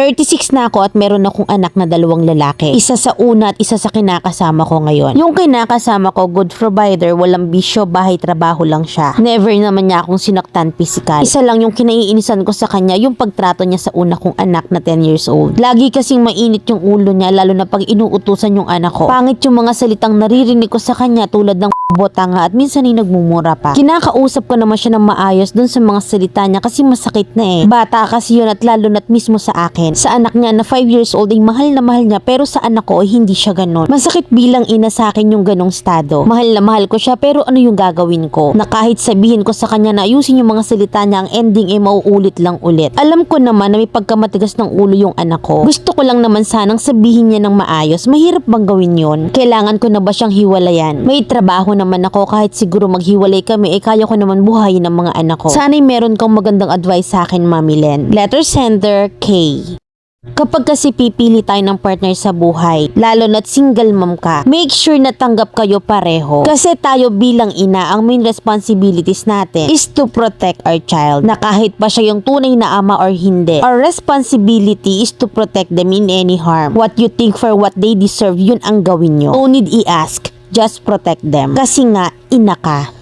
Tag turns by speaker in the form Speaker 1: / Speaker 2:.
Speaker 1: 36 na ako at meron akong anak na dalawang lalaki. Isa sa una at isa sa kinakasama ko ngayon. Yung kinakasama ko, good provider, walang bisyo, bahay, trabaho lang siya. Never naman niya akong sinaktan physical. Isa lang yung kinaiinisan ko sa kanya, yung pagtrato niya sa una kong anak na 10 years old. Lagi kasing mainit yung ulo niya, lalo na pag inuutusan yung anak ko. Pangit yung mga salitang naririnig ko sa kanya tulad ng botanga at minsan ay nagmumura pa. Kinakausap ko naman siya ng maayos dun sa mga salita niya kasi masakit na eh. Bata kasi yun at lalo na't mismo sa akin. Sa anak niya na 5 years old ay mahal na mahal niya pero sa anak ko ay hindi siya ganon. Masakit bilang ina sa akin yung ganong estado. Mahal na mahal ko siya pero ano yung gagawin ko? Na kahit sabihin ko sa kanya na ayusin yung mga salita niya ang ending ay mauulit lang ulit. Alam ko naman na may pagkamatigas ng ulo yung anak ko. Gusto ko lang naman sanang sabihin niya ng maayos. Mahirap bang gawin yon? Kailangan ko na ba siyang hiwalayan? May trabaho naman ako kahit siguro maghiwalay kami eh kaya ko naman buhayin ang mga anak ko. Sana'y meron kang magandang advice sa akin, Mami Len. Letter sender, K. Kapag kasi pipili tayo ng partner sa buhay, lalo na't single mom ka, make sure na tanggap kayo pareho. Kasi tayo bilang ina, ang main responsibilities natin is to protect our child. Na kahit pa siya yung tunay na ama or hindi, our responsibility is to protect them in any harm. What you think for what they deserve, yun ang gawin nyo. Need i-ask, just protect them. Kasi nga, ina ka.